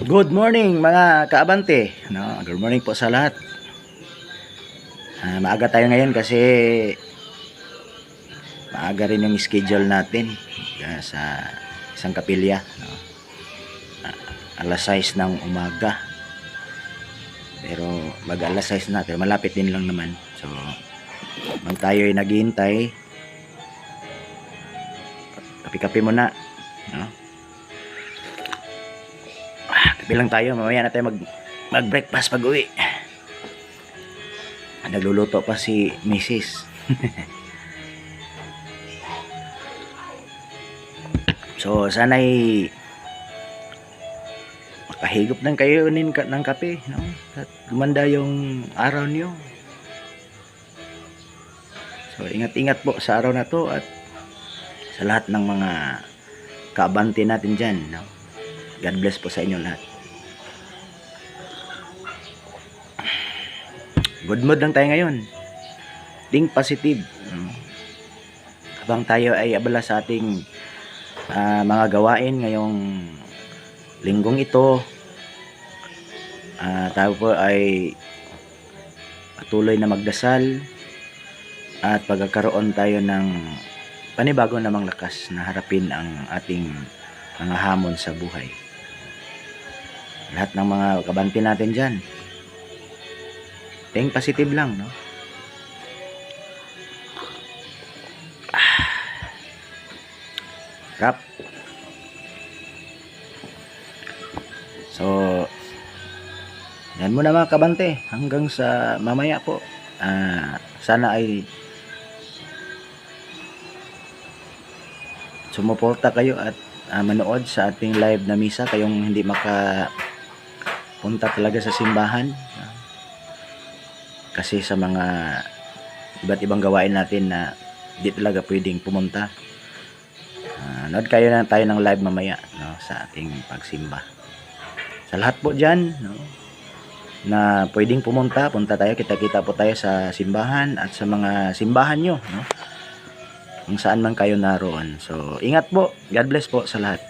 Good morning mga kaabante. No, good morning po sa lahat. Ah, maaga tayo ngayon kasi maaga rin yung schedule natin ah, sa isang kapilya. No? Ah, alas 6 ng umaga. Pero mag alas 6 na, pero malapit din lang naman. So, mag tayo ay naghihintay. Kapi-kapi muna. No? Kape lang tayo, mamaya na tayo mag, mag-breakfast pag uwi. Nagluluto pa si Mrs. so, sana'y makahigop ng kayo nin, ng kape. No? At gumanda yung araw niyo. So, ingat-ingat po sa araw na to at sa lahat ng mga kaabante natin dyan. No? God bless po sa inyo lahat. Good mood lang tayo ngayon. Think positive. Habang tayo ay abala sa ating ah, mga gawain ngayong linggong ito, ah, tayo po ay patuloy na magdasal at pagkakaroon tayo ng panibago namang lakas na harapin ang ating mga hamon sa buhay. Lahat ng mga kabante natin dyan, think positive lang, no? Ah. Rap. So, yan muna mga kabante. Hanggang sa mamaya po. Ah, sana ay sumuporta kayo at ah, manood sa ating live na misa kayong hindi maka punta talaga sa simbahan Ah, kasi sa mga iba't ibang gawain natin na hindi talaga pwedeng pumunta Ah, nood kayo na tayo ng live mamaya no, sa ating pagsimba. Sa lahat po dyan no, na pwedeng pumunta punta tayo kita-kita po tayo sa simbahan at sa mga simbahan nyo no, kung saan man kayo naroon. So ingat po. God bless po sa lahat